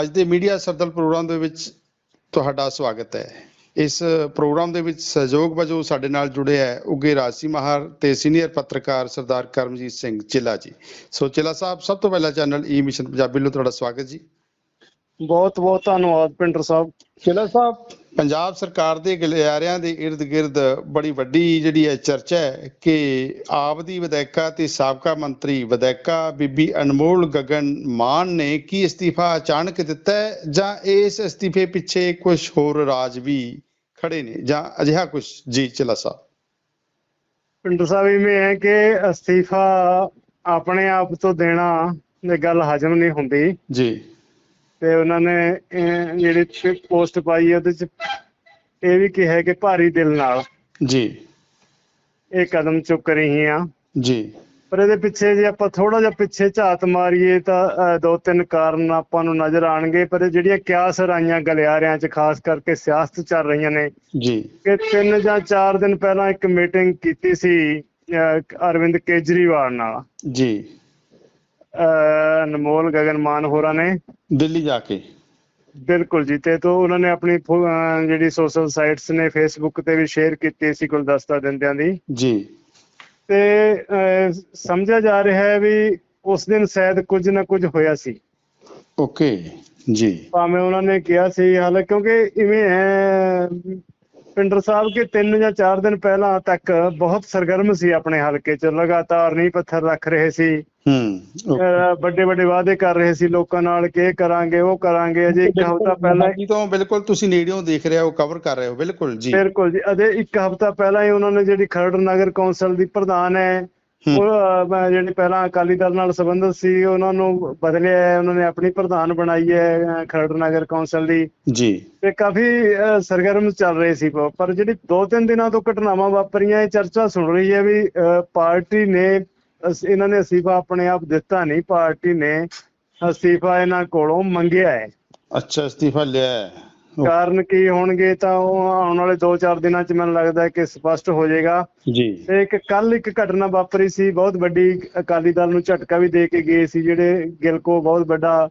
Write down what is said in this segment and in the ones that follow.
ਅੱਜ ਦੇ media ਸਰਦਲ programme ਦੇ ਵਿੱਚ ਤੁਹਾਡਾ ਸਵਾਗਤ ਹੈ। ਇਸ ਪ੍ਰੋਗਰਾਮ ਦੇ ਵਿੱਚ ਸਹਿਯੋਗ ਵਜੋਂ ਸਾਡੇ ਨਾਲ ਜੁੜੇ ਹੈ ਉੱਗੇ ਰਾਜਸੀ ਮਹਾਰ ਤੇ ਸੀਨੀਅਰ ਪੱਤਰਕਾਰ ਸਰਦਾਰ ਕਰਮਜੀਤ ਸਿੰਘ ਚਿੱਲਾ ਜੀ। ਸੋ ਚਿੱਲਾ ਸਾਹਿਬ, ਸਭ ਤੋਂ ਪਹਿਲਾਂ ਚੈਨਲ ਈ ਮਿਸ਼ਨ ਪੰਜਾਬੀ ਨੂੰ ਤੁਹਾਡਾ ਸਵਾਗਤ ਜੀ। ਬਹੁਤ ਬਹੁਤ ਧੰਨਵਾਦ ਪਿੰਟਰ ਸਾਹਿਬ। ਚਿੱਲਾ ਸਾਹਿਬ? ਪੰਜਾਬ ਸਰਕਾਰ ਦੇ ਗਲਿਆਰਿਆਂ ਦੇ ird ਗਿਰਦ ਬੜੀ ਵੱਡੀ ਜਿਹੜੀ ਹੈ ਚਰਚਾ ਹੈ ਕਿ ਆਪ ਦੀ ਵਿਧਾਇਕਾ ਤੇ ਸਾਬਕਾ ਮੰਤਰੀ ਵਿਧਾਇਕਾ ਬੀਬੀ ਅਨਮੋਲ ਗਗਨ ਮਾਨ ਨੇ ਕੀ ਅਸਤੀਫਾ ਅਚਾਨਕ ਦਿੱਤਾ ਹੈ ਜਾਂ ਇਸ ਅਸਤੀਫੇ ਪਿੱਛੇ ਕੁਝ ਹੋਰ ਰਾਜ ਵੀ ਖੜੇ ਨੇ ਜਾਂ ਅਜਿਹਾ ਕੁਝ ਜੀ ਚਿੱਲਾ ਸਾਹਿਬ। ਪਿੰਟਰ ਸਾਹਿਬ ਇਵੇਂ ਹੈ ਕਿ ਅਸਤੀਫਾ ਆਪਣੇ ਆਪ ਤੋਂ ਦੇਣਾ ਇਹ ਗੱਲ ਹਜਮ ਨਹੀਂ ਹੁੰਦੀ। ਜੀ। ਤੇ ਉਹਨਾਂ ਨੇ ਜਿਹੜੀ ਪੋਸਟ ਪਾਈ ਉਹਦੇ ਚ ਇਹ ਵੀ ਕਿਹਾ ਕਿ ਭਾਰੀ ਦਿਲ ਨਾਲ ਜੀ। ਇਹ ਕਦਮ ਚੁੱਕ ਰਹੀ ਆ। ਜੀ। ਪਰ ਇਹਦੇ ਪਿੱਛੇ ਜੇ ਆਪਾਂ ਥੋੜਾ ਜਿਹਾ ਪਿੱਛੇ ਝਾਤ ਮਾਰੀਏ ਤਾਂ ਦੋ ਤਿੰਨ ਕਾਰਨ ਆਪਾਂ ਨੂੰ ਨਜ਼ਰ ਆਣਗੇ ਪਰ ਜਿਹੜੀਆਂ ਕਿਆਸ ਰਾਈਆਂ ਗਲਿਆਰਿਆਂ 'ਚ ਖਾਸ ਕਰਕੇ ਸਿਆਸਤ ਚੱਲ ਰਹੀਆਂ ਨੇ ਜੀ। ਕਿ ਤਿੰਨ ਜਾਂ ਚਾਰ ਦਿਨ ਪਹਿਲਾਂ ਇੱਕ ਮੀਟਿੰਗ ਕੀਤੀ ਸੀ ਅਰਵਿੰਦ ਕੇਜਰੀਵਾਲ ਨਾਲ। ਜੀ। ਅਨਮੋਲ ਗਗਨ ਮਾਨ ਹੋਰਾਂ ਨੇ। ਦਿੱਲੀ ਜਾ ਕੇ। ਬਿਲਕੁਲ ਜੀ ਤੇ ਤੋਂ ਉਹਨਾਂ ਨੇ ਆਪਣੀ ਜਿਹੜੀ ਸੋਸ਼ਲ ਸਾਈਟਸ ਨੇ ਫੇਸਬੁੱਕ ਤੇ ਵੀ ਸ਼ੇਅਰ ਕੀਤੀ ਸੀ ਗੁਲਦਸਤਾ ਦਿੰਦਿਆਂ ਦੀ। ਜੀ। ਤੇ ਸਮਝਿਆ ਜਾ ਰਿਹਾ ਹੈ ਵੀ ਉਸ ਦਿਨ ਸ਼ਾਇਦ ਕੁਝ ਨਾ ਕੁਝ ਹੋਇਆ ਸੀ। ਓਕੇ ਜੀ। ਭਾਵੇਂ ਉਹਨਾਂ ਨੇ ਕਿਹਾ ਸੀ ਹਾਲੇ ਕਿਉਂਕਿ ਇਵੇਂ ਹੈ ਪਿੰਡਰ ਸਾਹਿਬ ਕਿ ਤਿੰਨ ਜਾਂ ਚਾਰ ਦਿਨ ਪਹਿਲਾਂ ਤੱਕ ਬਹੁਤ ਸਰਗਰਮ ਸੀ ਆਪਣੇ ਹਲਕੇ 'ਚ। ਲਗਾਤਾਰ ਨੀਂਹ ਪੱਥਰ ਰੱਖ ਰਹੇ ਸੀ। ਹੂੰ ਵੱਡੇ ਵੱਡੇ ਵਾਅਦੇ ਕਰ ਰਹੇ ਸੀ ਲੋਕਾਂ ਨਾਲ ਕਿ ਇਹ ਕਰਾਂਗੇ ਉਹ ਕਰਾਂਗੇ ਅਜੇ ਇੱਕ ਹਫ਼ਤਾ ਪਹਿਲਾਂ ਜੀ ਤੋਂ ਬਿਲਕੁਲ ਤੁਸੀਂ ਨੇੜਿਓਂ ਦੇਖ ਰਹੇ ਹੋ ਕਵਰ ਕਰ ਰਹੇ ਹੋ ਬਿਲਕੁਲ ਜੀ। ਬਿਲਕੁਲ ਜੀ ਅਜੇ ਇੱਕ ਹਫ਼ਤਾ ਪਹਿਲਾਂ ਹੀ ਉਹਨਾਂ ਨੇ ਜਿਹੜੀ ਖਰੜ ਨਗਰ ਕੌਂਸਲ ਦੀ ਪ੍ਰਧਾਨ ਹੈ ਉਹ ਜਿਹੜੀ ਪਹਿਲਾਂ ਅਕਾਲੀ ਦਲ ਨਾਲ ਸੰਬੰਧਿਤ ਸੀ ਉਹਨਾਂ ਨੂੰ ਬਦਲਿਆ ਹੈ ਉਹਨਾਂ ਨੇ ਆਪਣੀ ਪ੍ਰਧਾਨ ਬਣਾਈ ਹੈ ਖਰੜ ਨਗਰ ਕੌਂਸਲ ਦੀ। ਜੀ। ਤੇ ਕਾਫੀ ਸਰਗਰਮ ਚੱਲ ਰਹੇ ਸੀ। ਪਰ ਜਿਹੜੀ ਦੋ ਤਿੰਨ ਦਿਨਾਂ ਤੋਂ ਘਟਨਾਵਾਂ ਵਾਪਰੀਆਂ ਇਹ ਚਰਚਾ ਸੁਣ ਰਹੀ ਹੈ ਵੀ ਪਾਰਟੀ ਨੇ ਇਹਨਾਂ ਨੇ ਅਸਤੀਫਾ ਆਪਣੇ ਆਪ ਦਿੱਤਾ ਨਹੀਂ ਪਾਰਟੀ ਨੇ ਅਸਤੀਫਾ ਇਹਨਾਂ ਕੋਲੋਂ ਮੰਗਿਆ ਹੈ। ਅੱਛਾ ਅਸਤੀਫਾ ਲਿਆ ਹੈ। ਕਾਰਨ ਕੀ ਹੋਣਗੇ ਤਾਂ ਉਹ ਆਉਣ ਵਾਲੇ 2-4 ਦਿਨਾਂ ਚ ਮੈਨੂੰ ਲੱਗਦਾ ਹੈ ਕਿ ਸਪਸ਼ਟ ਹੋ ਜਾਏਗਾ। ਜੀ। ਤੇ ਇੱਕ ਕੱਲ ਇੱਕ ਘਟਨਾ ਵਾਪਰੀ ਸੀ ਬਹੁਤ ਵੱਡੀ ਅਕਾਲੀ ਦਲ ਨੂੰ ਝਟਕਾ ਵੀ ਦੇ ਕੇ ਗਏ ਸੀ ਜਿਹੜੇ ਗਿਲਕੋ ਬਹੁਤ ਵੱਡਾ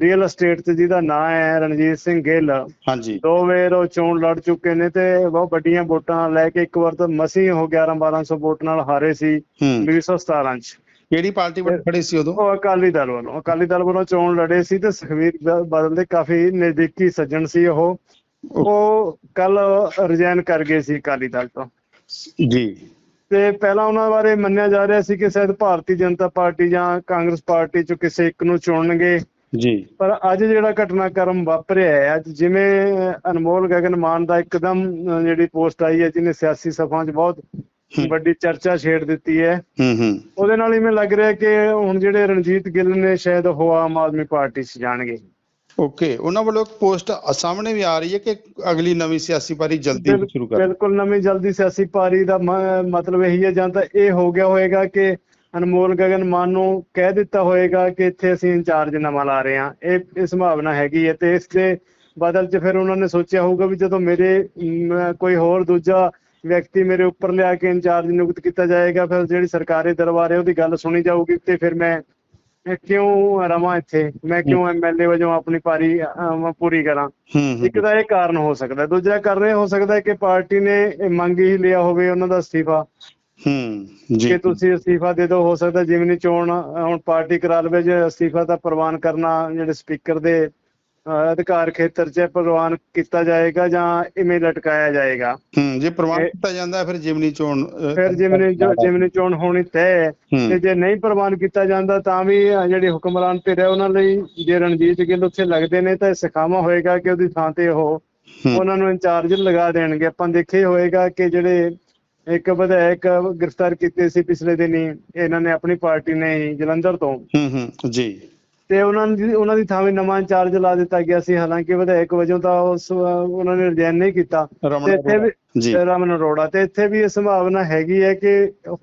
ਰੀਅਲ ਅਸਟੇਟ ਤੇ ਜਿਹਦਾ ਨਾਂ ਹੈ ਰਣਜੀਤ ਸਿੰਘ ਗਿੱਲ ਹਾਂਜੀ। ਦੋ ਵਾਰ ਉਹ ਚੋਣ ਲੜ ਚੁੱਕੇ ਨੇ ਤੇ ਬਹੁਤ ਵੱਡੀਆਂ ਵੋਟਾਂ ਲੈ ਕੇ ਇੱਕ ਵਾਰ ਤਾਂ ਮਸੀਂ ਉਹ 11 1200 ਵੋਟ ਨਾਲ ਹਾਰੇ ਸੀ ਹੂੰ। 2017 ਚ। ਕਿਹੜੀ ਪਾਰਟੀ ਵੱਲ ਖੜੇ ਸੀ ਉਦੋਂ? ਉਹ ਅਕਾਲੀ ਦਲ ਵੱਲੋਂ। ਅਕਾਲੀ ਦਲ ਵੱਲੋਂ ਚੋਣ ਲੜੇ ਸੀ ਤੇ ਸੁਖਵੀਰ ਬਾਦਲ ਦੇ ਕਾਫੀ ਨਜ਼ਦੀਕੀ ਸੱਜਣ ਸੀ ਉਹ। ਉਹ ਕੱਲ ਰਿਜ਼ਾਈਨ ਕਰ ਗਏ ਸੀ ਅਕਾਲੀ ਦਲ ਤੋਂ। ਜੀ। ਤੇ ਪਹਿਲਾਂ ਉਹਨਾਂ ਬਾਰੇ ਮੰਨਿਆ ਜਾ ਰਿਹਾ ਸੀ ਕਿ ਸ਼ਾਇਦ ਭਾਰਤੀ ਜਨਤਾ ਪਾਰਟੀ ਜਾਂ ਕਾਂਗਰਸ ਪਾਰਟੀ ਚੋਂ ਕਿਸੇ ਇੱਕ ਨੂੰ ਚੁਣਨਗੇ। ਜੀ। ਪਰ ਅੱਜ ਜਿਹੜਾ ਘਟਨਾਕ੍ਰਮ ਵਾਪਰਿਆ ਹੈ ਅੱਜ ਜਿਵੇਂ ਅਨਮੋਲ ਗਗਨ ਮਾਨ ਦਾ ਇੱਕਦਮ ਜਿਹੜੀ ਪੋਸਟ ਆਈ ਹੈ ਜਿਹਨੇ ਸਿਆਸੀ ਸਭਾ 'ਚ ਬਹੁਤ ਵੱਡੀ ਚਰਚਾ ਛੇੜ ਦਿੱਤੀ ਹੈ। ਹੂੰ ਹੂੰ। ਉਹਦੇ ਨਾਲ ਇਵੇਂ ਲੱਗ ਰਿਹਾ ਕਿ ਹੁਣ ਜਿਹੜੇ ਰਣਜੀਤ ਗਿੱਲ ਨੇ ਸ਼ਾਇਦ ਉਹ ਆਮ ਆਦਮੀ ਪਾਰਟੀ 'ਚ ਜਾਣਗੇ। ਓਕੇ ਉਹਨਾਂ ਵੱਲੋਂ ਇੱਕ ਪੋਸਟ ਸਾਹਮਣੇ ਵੀ ਆ ਰਹੀ ਹੈ ਕਿ ਅਗਲੀ ਨਵੀਂ ਸਿਆਸੀ ਪਾਰੀ ਜਲਦੀ ਸ਼ੁਰੂ ਕਰ ਬਿਲਕੁਲ ਨਵੀਂ ਜਲਦੀ ਸਿਆਸੀ ਪਾਰੀ ਦਾ ਮਤਲਬ ਇਹੀ ਹੈ ਜਾਂ ਤਾਂ ਇਹ ਹੋ ਗਿਆ ਹੋਏਗਾ ਕਿ ਅਨਮੋਲ ਗਗਨ ਮਾਨ ਨੂੰ ਕਹਿ ਦਿੱਤਾ ਹੋਏਗਾ ਕਿ ਇੱਥੇ ਅਸੀਂ ਇੰਚਾਰਜ ਨਵਾਂ ਲਾ ਰਹੇ ਹਾਂ। ਇਹ ਇਹ ਸੰਭਾਵਨਾ ਹੈਗੀ ਹੈ ਤੇ ਇਸ ਦੇ ਬਦਲ 'ਚ ਫਿਰ ਉਹਨਾਂ ਨੇ ਸੋਚਿਆ ਹੋਊਗਾ ਵੀ ਜਦੋਂ ਮੇਰੇ ਕੋਈ ਹੋਰ ਦੂਜਾ ਵਿਅਕਤੀ ਮੇਰੇ ਉੱਪਰ ਲਿਆ ਕੇ ਇੰਚਾਰਜ ਨਿਯੁਕਤ ਕੀਤਾ ਜਾਏਗਾ ਫਿਰ ਜਿਹੜੀ ਸਰਕਾਰੀ ਦਰਬਾਰ ਹੈ ਉਹਦੀ ਗੱਲ ਸੁਣੀ ਜਾਊਗੀ ਤੇ ਫਿਰ ਮੈਂ ਕਿਉਂ ਰਵਾਂ ਇੱਥੇ? ਮੈਂ ਕਿਉਂ ਐਮਐਲਏ ਵਜੋਂ ਆਪਣੀ ਪਾਰੀ ਪੂਰੀ ਕਰਾਂ? ਇੱਕ ਤਾਂ ਇਹ ਕਾਰਨ ਹੋ ਸਕਦਾ। ਦੂਜਾ ਕਾਰਨ ਇਹ ਹੋ ਸਕਦਾ ਕਿ ਪਾਰਟੀ ਨੇ ਮੰਗ ਹੀ ਲਿਆ ਹੋਵੇ ਉਹਨਾਂ ਦਾ ਅਸਤੀਫਾ। ਹੂੰ ਜੀ ਕਿ ਤੁਸੀਂ ਅਸਤੀਫਾ ਦੇ ਦਿਓ ਹੋ ਸਕਦਾ ਜਿਮਨੀ ਚੋਣ ਅਹ, ਹੁਣ ਪਾਰਟੀ ਕਰਾ ਲਵੇ ਜੇ ਅਸਤੀਫਾ ਦਾ ਪ੍ਰਵਾਨ ਕਰਨਾ ਜਿਹੜੇ ਸਪੀਕਰ ਦੇ ਅਧਿਕਾਰ ਖੇਤਰ 'ਚ ਪ੍ਰਵਾਨ ਕੀਤਾ ਜਾਏਗਾ ਜਾਂ ਇਵੇਂ ਲਟਕਾਇਆ ਜਾਏਗਾ ਹੂੰ ਜੇ ਪ੍ਰਵਾਨ ਕੀਤਾ ਜਾਂਦਾ ਫਿਰ ਜਿਮਨੀ ਚੋਣ ਫਿਰ ਜਿਮਨੀ ਜਿਮਨੀ ਚੋਣ ਹੋਣੀ ਤੈਅ। ਤੇ ਜੇ ਨਹੀਂ ਪ੍ਰਵਾਨ ਕੀਤਾ ਜਾਂਦਾ ਤਾਂ ਵੀ ਜਿਹੜੀ ਹੁਕਮਰਾਨ ਧਿਰ ਹੈ ਉਹਨਾਂ ਲਈ ਜੇ ਰਣਜੀਤ ਗਿੱਲ ਉੱਥੇ ਲੱਗਦੇ ਨੇ ਤਾਂ ਸਿਖਾਵਾ ਹੋਏਗਾ ਕਿ ਉਹਦੀ ਥਾਂ ਤੇ ਉਹ। ਉਹਨਾਂ ਨੂੰ ਇੰਚਾਰਜ ਲਗਾ ਦੇਣਗੇ ਆਪਾਂ ਦੇਖਿਆ ਹੋਏਗਾ ਕਿ ਜਿਹੜੇ ਇੱਕ ਵਿਧਾਇਕ ਗ੍ਰਿਫਤਾਰ ਕੀਤੇ ਸੀ ਪਿਛਲੇ ਦਿਨੀ ਇਹਨਾਂ ਨੇ ਆਪਣੀ ਪਾਰਟੀ ਨੇ ਹੀ ਜਲੰਧਰ ਤੋਂ। ਹੂੰ ਹੂੰ ਜੀ। ਤੇ ਉਹਨਾਂ ਦੀ ਉਹਨਾਂ ਦੀ ਥਾਂ ਵੀ ਨਵਾਂ ਇੰਚਾਰਜ ਲਾ ਦਿੱਤਾ ਗਿਆ ਸੀ ਹਾਲਾਂਕਿ ਵਿਧਾਇਕ ਵਜੋਂ ਤਾਂ ਉਸ ਉਹਨਾਂ ਨੇ ਰਿਜ਼ਾਈਨ ਨਹੀਂ ਕੀਤਾ। ਤੇ ਇੱਥੇ ਵੀ ਜੀ। ਰਮਨ ਅਰੋੜਾ ਤੇ ਇੱਥੇ ਵੀ ਇਹ ਸੰਭਾਵਨਾ ਹੈਗੀ ਹੈ ਕਿ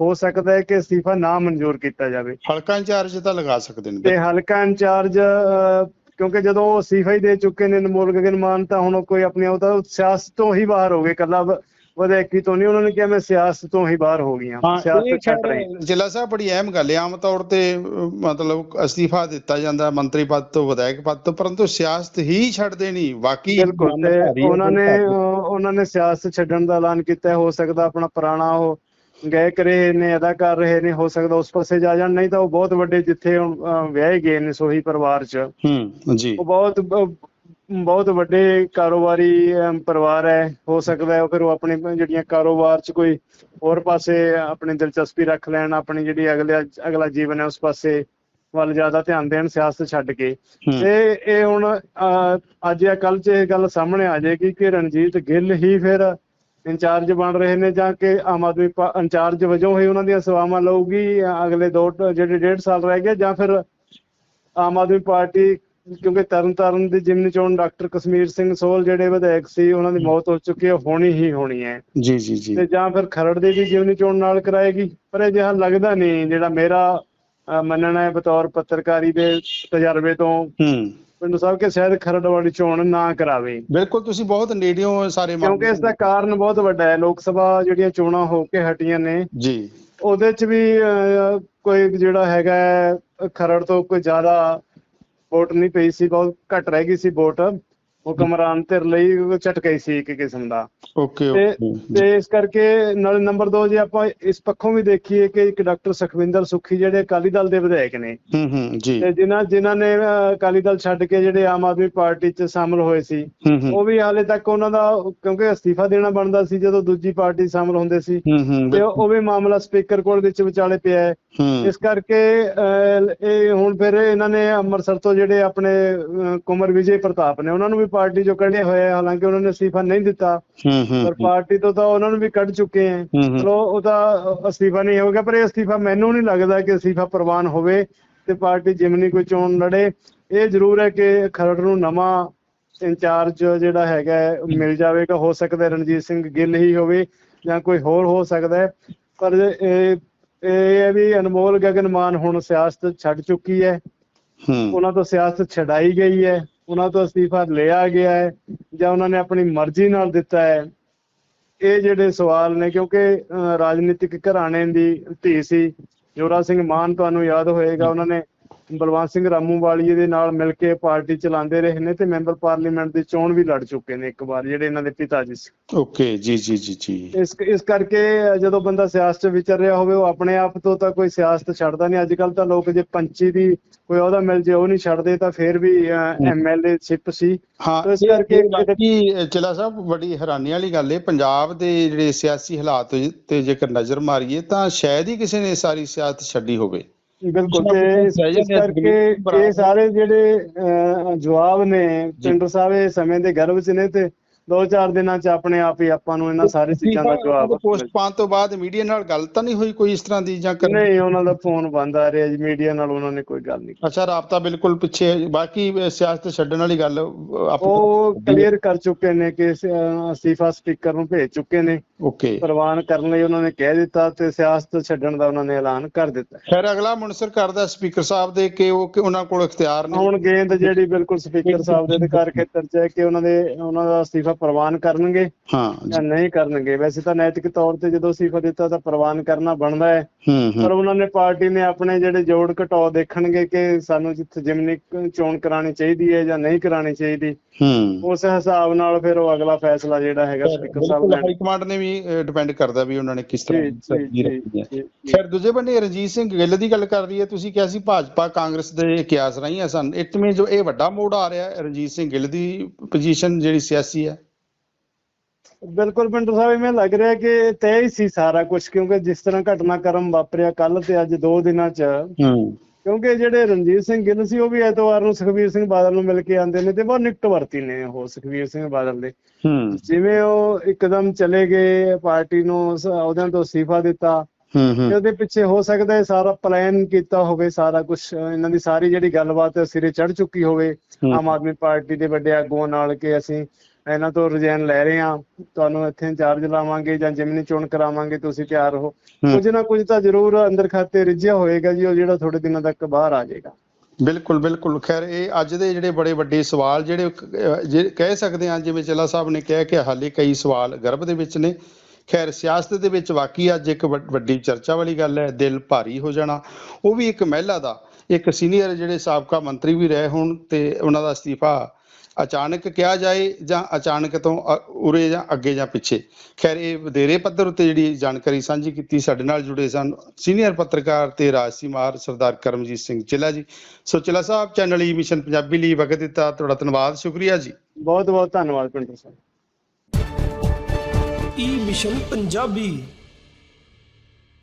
ਹੋ ਸਕਦਾ ਹੈ ਕਿ ਅਸਤੀਫਾ ਨਾ ਮਨਜ਼ੂਰ ਕੀਤਾ ਜਾਵੇ। ਹਲਕਾ ਇੰਚਾਰਜ ਤਾਂ ਲਗਾ ਸਕਦੇ ਨੇ। ਤੇ ਹਲਕਾ ਇੰਚਾਰਜ ਕਿਉਂਕਿ ਜਦੋਂ ਉਹ ਅਸਤੀਫਾ ਹੀ ਦੇ ਚੁੱਕੇ ਨੇ ਅਨਮੋਲ ਗਗਨ ਮਾਨ ਤਾਂ ਹੁਣ ਕੋਈ ਆਪਣੀ ਉਹ ਤਾਂ ਸਿਆਸਤ ਤੋਂ ਹੀ ਬਾਹਰ ਹੋ ਗਏ ਕੱਲਾ ਵਿਧਾਇਕੀ ਤੋਂ ਨਹੀਂ ਉਹਨਾਂ ਨੇ ਕਿਹਾ ਮੈਂ ਸਿਆਸਤ ਤੋਂ ਹੀ ਬਾਹਰ ਹੋ ਗਈਆਂ। ਸਿਆਸਤ ਛੱਡ ਰਹੀ। ਜ਼ਿਲ੍ਹਾ ਸਾਹਿਬ ਬੜੀ ਅਹਿਮ ਗੱਲ ਹੈ ਆਮ ਤੌਰ ਤੇ ਮਤਲਬ ਅਸਤੀਫਾ ਦਿੱਤਾ ਜਾਂਦਾ ਮੰਤਰੀ ਪਦ ਤੋਂ ਵਿਧਾਇਕ ਪਦ ਤੋਂ ਪਰੰਤੂ ਸਿਆਸਤ ਹੀ ਛੱਡ ਦੇਣੀ ਵਾਕਈ ਉਹਨਾਂ ਨੇ ਉਹਨਾਂ ਨੇ ਸਿਆਸਤ ਛੱਡਣ ਦਾ ਐਲਾਨ ਕੀਤਾ ਹੈ। ਸਕਦਾ ਆਪਣਾ ਪੁਰਾਣਾ ਉਹ ਗਾਇਕ ਰਹੇ ਨੇ ਅਦਾ ਕਰ ਰਹੇ ਨੇ ਹੋ ਸਕਦਾ ਉਸ ਪਾਸੇ ਜਾ ਜਾਣ ਨਹੀਂ ਤਾਂ ਉਹ ਬਹੁਤ ਵੱਡੇ ਜਿੱਥੇ ਵਿਆਹੇ ਗਏ ਨੇ ਸੋਹੀ ਪਰਿਵਾਰ 'ਚ। ਹੂੰ ਜੀ। ਉਹ ਬਹੁਤ ਬਹੁਤ ਵੱਡੇ ਕਾਰੋਬਾਰੀ ਪਰਿਵਾਰ ਹੈ ਹੋ ਸਕਦਾ ਹੈ ਫਿਰ ਉਹ ਆਪਣੀ ਜਿਹੜੀਆਂ ਕਾਰੋਬਾਰ 'ਚ ਕੋਈ ਹੋਰ ਪਾਸੇ ਆਪਣੀ ਦਿਲਚਸਪੀ ਰੱਖ ਲੈਣ ਆਪਣੀ ਜਿਹੜੀ ਅਗਲਾ ਅਗਲਾ ਜੀਵਨ ਹੈ ਉਸ ਪਾਸੇ ਵੱਲ ਜ਼ਿਆਦਾ ਧਿਆਨ ਦੇਣ ਸਿਆਸਤ ਛੱਡ ਕੇ। ਤੇ ਇਹ ਹੁਣ ਅੱਜ ਜਾਂ ਕੱਲ 'ਚ ਇਹ ਗੱਲ ਸਾਹਮਣੇ ਆ ਜਾਏਗੀ ਕਿ ਰਣਜੀਤ ਗਿੱਲ ਹੀ ਫਿਰ ਇੰਚਾਰਜ ਬਣ ਰਹੇ ਨੇ ਜਾਂ ਕਿ ਆਮ ਆਦਮੀ ਇੰਚਾਰਜ ਵਜੋਂ ਹੀ ਉਹਨਾਂ ਦੀਆਂ ਸੇਵਾਵਾਂ ਲਊਗੀ ਅਗਲੇ ਦੋ ਜਿਹੜੇ ਡੇਢ ਸਾਲ ਰਹਿ ਗਏ ਜਾਂ ਫਿਰ ਆਮ ਆਦਮੀ ਪਾਰਟੀ ਕਿਉਂਕਿ ਤਰਨਤਾਰਨ ਦੀ ਜਿਮਨੀ ਚੋਣ ਡਾਕਟਰ ਕਸ਼ਮੀਰ ਸਿੰਘ ਸੋਲ ਜਿਹੜੇ ਵਿਧਾਇਕ ਸੀ ਉਹਨਾਂ ਦੀ ਮੌਤ ਹੋ ਚੁੱਕੀ ਹੈ ਹੋਣੀ ਹੀ ਹੋਣੀ ਹੈ। ਜੀ ਜੀ ਜੀ। ਤੇ ਜਾਂ ਫਿਰ ਖਰੜ ਦੇ ਵੀ ਜਿਮਨੀ ਚੋਣ ਨਾਲ ਕਰਾਏਗੀ ਪਰ ਇਹ ਜਿਹਾ ਲੱਗਦਾ ਨਹੀਂ ਜਿਹੜਾ ਮੇਰਾ ਮੰਨਣਾ ਹੈ ਬਤੌਰ ਪੱਤਰਕਾਰੀ ਦੇ ਤਜਰਬੇ ਤੋਂ। ਹੂੰ। ਪਿੰਡੂ ਸਾਹਿਬ ਕਿ ਸ਼ਾਇਦ ਖਰੜ ਵਾਲੀ ਚੋਣ ਨਾ ਕਰਾਵੇ। ਬਿਲਕੁਲ ਤੁਸੀਂ ਬਹੁਤ ਨੇੜਿਓਂ ਸਾਰੇ ਕਿਉਂਕਿ ਇਸ ਦਾ ਕਾਰਨ ਬਹੁਤ ਵੱਡਾ ਹੈ ਲੋਕ ਸਭਾ ਜਿਹੜੀਆਂ ਚੋਣਾਂ ਹੋ ਕੇ ਹਟੀਆਂ ਨੇ। ਜੀ। ਉਹਦੇ ਚ ਵੀ ਕੋਈ ਜਿਹੜਾ ਹੈਗਾ ਖਰੜ ਤੋਂ ਕੋਈ ਜ਼ਿਆਦਾ ਵੋਟ ਨਹੀਂ ਪਈ ਸੀ ਬਹੁਤ ਘੱਟ ਰਹਿ ਗਈ ਸੀ ਵੋਟ ਹੁਕਮਰਾਨ ਧਿਰ ਲਈ ਉਹ ਝਟਕਾ ਹੀ ਸੀ ਇੱਕ ਕਿਸਮ ਦਾ। ਓਕੇ ਤੇ ਓਕੇ। ਤੇ ਇਸ ਕਰਕੇ ਨਾਲ ਨੰਬਰ 2 ਜੇ ਆਪਾਂ ਇਸ ਪੱਖੋਂ ਵੀ ਦੇਖੀਏ ਕਿ ਇੱਕ ਡਾਕਟਰ ਸੁਖਵਿੰਦਰ ਸੁੱਖੀ ਜਿਹੜੇ ਅਕਾਲੀ ਦਲ ਦੇ ਵਿਧਾਇਕ ਨੇ। ਹੂੰ ਹੂੰ ਜੀ। ਤੇ ਜਿਨ੍ਹਾਂ ਜਿਨ੍ਹਾਂ ਨੇ ਅਕਾਲੀ ਦਲ ਛੱਡ ਕੇ ਜਿਹੜੇ ਆਮ ਆਦਮੀ ਪਾਰਟੀ 'ਚ ਸ਼ਾਮਲ ਹੋਏ ਸੀ ਉਹ ਵੀ ਹਾਲੇ ਤੱਕ ਉਹਨਾਂ ਦਾ ਕਿਉਂਕਿ ਅਸਤੀਫਾ ਦੇਣਾ ਬਣਦਾ ਸੀ ਜਦੋਂ ਦੂਜੀ ਪਾਰਟੀ ਸ਼ਾਮਲ ਹੁੰਦੇ ਸੀ। ਤੇ ਉਹ ਵੀ ਮਾਮਲਾ ਸਪੀਕਰ ਕੋਲ ਵਿੱਚ ਵਿਚਾਲੇ ਪਿਆ ਹੈ। ਇਸ ਕਰਕੇ ਇਹ ਹੁਣ ਫਿਰ ਇਹਨਾਂ ਨੇ ਅੰਮ੍ਰਿਤਸਰ ਤੋਂ ਜਿਹੜੇ ਆਪਣੇ ਕੁੰਵਰ ਵਿਜੇ ਪ੍ਰਤਾਪ ਨੇ ਉਹਨਾਂ ਨੂੰ ਵੀ ਪਾਰਟੀ ਚੋਂ ਕੱਢਿਆ ਹੋਇਆ ਹੈ ਹਾਲਾਂਕਿ ਉਹਨਾਂ ਨੇ ਅਸਤੀਫਾ ਨਹੀਂ ਦਿੱਤਾ ਪਰ ਪਾਰਟੀ ਤੋਂ ਤਾਂ ਉਹਨਾਂ ਨੂੰ ਵੀ ਕੱਢ ਚੁੱਕੇ ਹੂੰ ਚਲੋ ਉਹਦਾ ਅਸਤੀਫਾ ਨਹੀਂ ਹੋਗਾ ਪਰ ਇਹ ਅਸਤੀਫਾ ਮੈਨੂੰ ਨਹੀਂ ਲੱਗਦਾ ਕਿ ਅਸਤੀਫਾ ਪ੍ਰਵਾਨ ਹੋਵੇ ਤੇ ਪਾਰਟੀ ਜਿਮਨੀ ਕੋਈ ਚੋਣ ਲੜੇ। ਇਹ ਜ਼ਰੂਰ ਹੈ ਕਿ ਖਰੜ ਨੂੰ ਨਵਾਂ ਇੰਚਾਰਜ ਜਿਹੜਾ ਹੈਗਾ ਮਿਲ ਜਾਵੇਗਾ। ਹੋ ਸਕਦਾ ਰਣਜੀਤ ਸਿੰਘ ਗਿੱਲ ਹੀ ਹੋਵੇ ਜਾਂ ਕੋਈ ਹੋਰ ਹੋ ਸਕਦਾ ਪਰ ਇਹ ਇਹ ਹੈ ਵੀ ਅਨਮੋਲ ਗਗਨ ਮਾਨ ਹੁਣ ਸਿਆਸਤ ਛੱਡ ਚੁੱਕੀ ਹੈ। ਹੂੰ। ਉਹਨਾਂ ਤੋਂ ਸਿਆਸਤ ਛਡਾਈ ਗਈ ਹੈ। ਉਹਨਾਂ ਤੋਂ ਅਸਤੀਫਾ ਲਿਆ ਗਿਆ ਹੈ ਜਾਂ ਉਹਨਾਂ ਨੇ ਆਪਣੀ ਮਰਜ਼ੀ ਨਾਲ ਦਿੱਤਾ ਹੈ। ਇਹ ਜਿਹੜੇ ਸਵਾਲ ਨੇ ਕਿਉਂਕਿ ਅਹ, ਰਾਜਨੀਤਿਕ ਘਰਾਣੇ ਦੀ ਧੀ ਸੀ। ਜੋਰਾ ਸਿੰਘ ਮਾਨ ਤੁਹਾਨੂੰ ਯਾਦ ਹੋਏਗਾ ਉਹਨਾਂ ਨੇ ਬਲਵੰਤ ਸਿੰਘ ਰਾਮੂਵਾਲੀਏ ਦੇ ਨਾਲ ਮਿਲ ਕੇ ਪਾਰਟੀ ਚਲਾਉਂਦੇ ਰਹੇ ਨੇ ਤੇ ਮੈਂਬਰ ਪਾਰਲੀਮੈਂਟ ਦੀ ਚੋਣ ਵੀ ਲੜ ਚੁੱਕੇ ਨੇ ਇੱਕ ਵਾਰ ਜਿਹੜੇ ਇਹਨਾਂ ਦੇ ਪਿਤਾ ਜੀ ਸੀ। ਓਕੇ ਜੀ ਜੀ ਜੀ ਜੀ। ਇਸ ਇਸ ਕਰਕੇ ਜਦੋਂ ਬੰਦਾ ਸਿਆਸਤ ਵਿਚਰ ਰਿਹਾ ਹੋਵੇ ਉਹ ਆਪਣੇ ਆਪ ਤੋਂ ਤਾਂ ਕੋਈ ਸਿਆਸਤ ਛੱਡਦਾ ਨਹੀਂ। ਅੱਜ ਕੱਲ ਤਾਂ ਲੋਕ ਜੇ ਪੰਚੀ ਦੀ ਕੋਈ ਅਹੁਦਾ ਮਿਲ ਜੇ ਉਹ ਨਹੀਂ ਛੱਡਦੇ ਤਾਂ ਫਿਰ ਵੀ ਐਮਐਲਏ ਸ਼ਿਪ ਸੀ। ਹਾਂ ਇਸ ਕਰਕੇ ਬਾਕੀ ਚਲਾ ਸਾਹਿਬ ਬੜੀ ਹੈਰਾਨੀ ਵਾਲੀ ਗੱਲ ਹੈ ਪੰਜਾਬ ਦੇ ਜਿਹੜੇ ਸਿਆਸੀ ਹਾਲਾਤ ਤੇ ਜੇਕਰ ਨਜ਼ਰ ਮਾਰੀਏ ਤਾਂ ਸ਼ਾਇਦ ਹੀ ਕਿਸੇ ਨੇ ਸਾਰੀ ਸਿਆਸਤ ਛੱਡੀ ਹੋਵੇ। ਬਿਲਕੁਲ ਤੇ ਇਸ ਕਰਕੇ। ਇਹ ਸਾਰੇ ਜਿਹੜੇ ਜਵਾਬ ਨੇ ਪਿੰਡਰ ਸਾਹਿਬ ਇਹ ਸਮੇਂ ਦੇ ਗਰਭ 'ਚ ਨੇ ਤੇ ਦੋ ਚਾਰ ਦਿਨਾਂ 'ਚ ਆਪਣੇ ਆਪ ਹੀ ਆਪਾਂ ਨੂੰ ਇਹਨਾਂ ਸਾਰੀ ਚੀਜ਼ਾਂ ਦਾ ਜਵਾਬ ਪੋਸਟ ਪਾਉਣ ਤੋਂ ਬਾਅਦ ਮੀਡੀਆ ਨਾਲ ਗੱਲ ਤਾਂ ਨਹੀਂ ਹੋਈ ਕੋਈ ਇਸ ਤਰ੍ਹਾਂ ਦੀ ਜਾਂ ਨਹੀਂ ਉਹਨਾਂ ਦਾ ਫੋਨ ਬੰਦ ਆ ਰਿਹਾ ਜੀ ਮੀਡੀਆ ਨਾਲ ਉਹਨਾਂ ਨੇ ਕੋਈ ਗੱਲ ਨਹੀਂ ਅੱਛਾ ਰਾਬਤਾ ਬਿਲਕੁਲ ਪਿੱਛੇ। ਬਾਕੀ ਸਿਆਸਤ ਛੱਡਣ ਵਾਲੀ ਗੱਲ ਉਹ ਕਲੀਅਰ ਕਰ ਚੁੱਕੇ ਨੇ ਕਿ ਅਸਤੀਫਾ ਸਪੀਕਰ ਨੂੰ ਭੇਜ ਚੁੱਕੇ ਨੇ। ਓਕੇ। ਪ੍ਰਵਾਨ ਕਰਨ ਲਈ ਉਹਨਾਂ ਨੇ ਕਹਿ ਦਿੱਤਾ ਤੇ ਸਿਆਸਤ ਛੱਡਣ ਦਾ ਉਹਨਾਂ ਨੇ ਐਲਾਨ ਕਰ ਦਿੱਤਾ। ਖੈਰ ਅਗਲਾ ਮੁਨਸਰ ਕਰਦਾ ਸਪੀਕਰ ਸਾਹਿਬ ਦੇ ਕਿ ਉਹ ਉਹਨਾਂ ਕੋਲ ਇਖਤਿਆਰ ਨੇ। ਹੁਣ ਗੇਂਦ ਜਿਹੜੀ ਬਿਲਕੁਲ ਸਪੀਕਰ ਸਾਹਿਬ ਦੇ ਅਧਿਕਾਰ ਖੇਤਰ 'ਚ ਹੈ ਕਿ ਉਹਨਾਂ ਦੇ ਉਹਨਾਂ ਦਾ ਅਸਤੀਫਾ ਪ੍ਰਵਾਨ ਕਰਨਗੇ ਹਾਂ ਜਾਂ ਨਹੀਂ ਕਰਨਗੇ। ਵੈਸੇ ਤਾਂ ਨੈਤਿਕ ਤੌਰ ਤੇ ਜਦੋਂ ਅਸਤੀਫਾ ਦਿੱਤਾ ਤਾਂ ਪ੍ਰਵਾਨ ਕਰਨਾ ਬਣਦਾ ਹੈ। ਪਰ ਉਹਨਾਂ ਨੇ ਪਾਰਟੀ ਨੇ ਆਪਣੇ ਜਿਹੜੇ ਜੋੜ ਘਟਾਓ ਦੇਖਣਗੇ ਕਿ ਸਾਨੂੰ ਜਿੱਥੇ ਜਿਮਨੀ ਚੋਣ ਕਰਾਣੀ ਚਾਹੀਦੀ ਹੈ ਜਾਂ ਨਹੀਂ ਕਰਾਣੀ ਚਾਹੀਦੀ ਹੂੰ। ਉਸ ਹਿਸਾਬ ਨਾਲ ਫਿਰ ਉਹ ਅਗਲਾ ਫੈਸਲਾ ਜਿਹੜਾ ਹੈਗਾ ਸਪੀਕਰ ਸਾਹਿਬ ਬਿਲਕੁਲ ਲੈਣ। ਹਾਈ ਕਮਾਂਡ ਨੇ ਵੀ ਡਿਪੈਂਡ ਕਰਦਾ ਵੀ ਉਹਨਾਂ ਨੇ ਕਿਸ ਤਰ੍ਹਾਂ ਦੀ ਰੱਖੀ ਹੈ। ਫਿਰ ਦੂਜੇ ਬੰਨੇ ਰਣਜੀਤ ਸਿੰਘ ਗਿੱਲ ਦੀ ਗੱਲ ਕਰ ਰਹੀ ਹੈ ਤੁਸੀਂ ਕਿਹਾ ਸੀ ਭਾਜਪਾ ਕਾਂਗਰਸ ਦੇ ਕਿਆਸ ਰਹੀਆਂ ਸਨ। ਇਤਮੇ ਜੋ ਇਹ ਵੱਡਾ ਮੋੜ ਆ ਰਿਹਾ ਰਣਜੀਤ ਸਿੰਘ ਗਿੱਲ ਦੀ ਪੋਜੀਸ਼ਨ ਜਿਹੜੀ ਸਿਆਸੀ ਹੈ ਬਿਲਕੁਲ ਪਿੰਡੂ ਸਾਹਿਬ ਇਵੇਂ ਲੱਗ ਰਿਹਾ ਕਿ ਤੈਅ ਹੀ ਸੀ ਸਾਰਾ ਕੁਝ ਕਿਉਂਕਿ ਜਿਸ ਤਰ੍ਹਾਂ ਘਟਨਾਕ੍ਰਮ ਵਾਪਰਿਆ ਕੱਲ ਤੇ ਅੱਜ ਦੋ ਦਿਨਾਂ 'ਚ ਹੂੰ। ਕਿਉਂਕਿ ਜਿਹੜੇ ਰਣਜੀਤ ਸਿੰਘ ਗਿੱਲ ਸੀ ਉਹ ਵੀ ਐਤਵਾਰ ਨੂੰ ਸੁਖਬੀਰ ਸਿੰਘ ਬਾਦਲ ਨੂੰ ਮਿਲ ਕੇ ਆਂਦੇ ਨੇ ਤੇ ਬਹੁਤ ਨਿਕਟ ਵਰਤੀ ਨੇ ਉਹ ਸੁਖਬੀਰ ਸਿੰਘ ਬਾਦਲ ਦੇ। ਹੂੰ। ਜਿਵੇਂ ਉਹ ਇੱਕਦਮ ਚਲੇ ਗਏ ਪਾਰਟੀ ਨੂੰ ਅਹੁਦਿਆਂ ਤੋਂ ਅਸਤੀਫਾ ਦਿੱਤਾ। ਹੂੰ ਤੇ ਉਹਦੇ ਪਿੱਛੇ ਹੋ ਸਕਦਾ ਹੈ ਸਾਰਾ ਪਲਾਨ ਕੀਤਾ ਹੋਵੇ ਸਾਰਾ ਕੁਝ ਇਹਨਾਂ ਦੀ ਸਾਰੀ ਜਿਹੜੀ ਗੱਲਬਾਤ ਸਿਰੇ ਚੜ ਚੁੱਕੀ ਹੋਵੇ। ਆਮ ਆਦਮੀ ਪਾਰਟੀ ਦੇ ਵੱਡੇ ਆਗੂਆਂ ਨਾਲ ਕਿ ਅਸੀਂ ਇਹਨਾਂ ਤੋਂ ਰਿਜ਼ਾਈਨ ਲੈ ਰਹੇ ਹਾਂ। ਤੁਹਾਨੂੰ ਇੱਥੇ ਇੰਚਾਰਜ ਲਾਵਾਂਗੇ ਜਾਂ ਜਿਮਨੀ ਚੋਣ ਕਰਾਵਾਂਗੇ ਤੁਸੀਂ ਤਿਆਰ ਰਹੋ। ਹੂੰ। ਕੁਝ ਨਾ ਕੁਝ ਤਾਂ ਜ਼ਰੂਰ ਅੰਦਰ ਖਾਤੇ ਰਿਝਿਆ ਹੋਏਗਾ ਜੀ ਉਹ ਜਿਹੜਾ ਥੋੜੇ ਦਿਨਾਂ ਤੱਕ ਬਾਹਰ ਆ ਜਾਏਗਾ। ਬਿਲਕੁਲ ਬਿਲਕੁਲ। ਖੈਰ ਇਹ ਅੱਜ ਦੇ ਜਿਹੜੇ ਬੜੇ ਵੱਡੇ ਸਵਾਲ ਜਿਹੜੇ ਕਹਿ ਸਕਦੇ ਹਾਂ ਜਿਵੇਂ ਚਲਾ ਸਾਹਿਬ ਨੇ ਕਿਹਾ ਕਿ ਹਾਲੇ ਕਈ ਸਵਾਲ ਗਰਭ ਦੇ ਵਿੱਚ ਨੇ। ਖੈਰ ਸਿਆਸਤ ਦੇ ਵਿੱਚ ਵਾਕਈ ਅੱਜ ਇੱਕ ਵੱਡੀ ਚਰਚਾ ਵਾਲੀ ਗੱਲ ਹੈ ਦਿਲ ਭਾਰੀ ਹੋ ਜਾਣਾ। ਉਹ ਵੀ ਇੱਕ ਮਹਿਲਾ ਦਾ ਇੱਕ ਸੀਨੀਅਰ ਜਿਹੜੇ ਸਾਬਕਾ ਮੰਤਰੀ ਵੀ ਰਹੇ ਹੋਣ ਤੇ ਉਹਨਾਂ ਦਾ ਅਸਤੀਫਾ ਅਚਾਨਕ ਕਿਹਾ ਜਾਏ ਜਾਂ ਅਚਾਨਕ ਤੋਂ ਉਰੇ ਜਾਂ ਅੱਗੇ ਜਾਂ ਪਿੱਛੇ। ਖੈਰ ਇਹ ਵਧੇਰੇ ਪੱਧਰ ਉੱਤੇ ਜਿਹੜੀ ਜਾਣਕਾਰੀ ਸਾਂਝੀ ਕੀਤੀ ਸਾਡੇ ਨਾਲ ਜੁੜੇ ਸਨ ਸੀਨੀਅਰ ਪੱਤਰਕਾਰ ਤੇ ਰਾਜਸੀ ਮਾਰ ਸਰਦਾਰ ਕਰਮਜੀਤ ਸਿੰਘ ਚਿੱਲਾ ਜੀ। ਸੋ ਚਿੱਲਾ ਸਾਹਿਬ ਚੈਨਲ ਈ ਮਿਸ਼ਨ ਪੰਜਾਬੀ ਲਈ ਵਕਤ ਦਿੱਤਾ। ਤੁਹਾਡਾ ਧੰਨਵਾਦ ਸ਼ੁਕਰੀਆ ਜੀ। ਬਹੁਤ ਬਹੁਤ ਧੰਨਵਾਦ ਪਿੰਟੂ ਸਾਹਿਬ। E mission Punjabi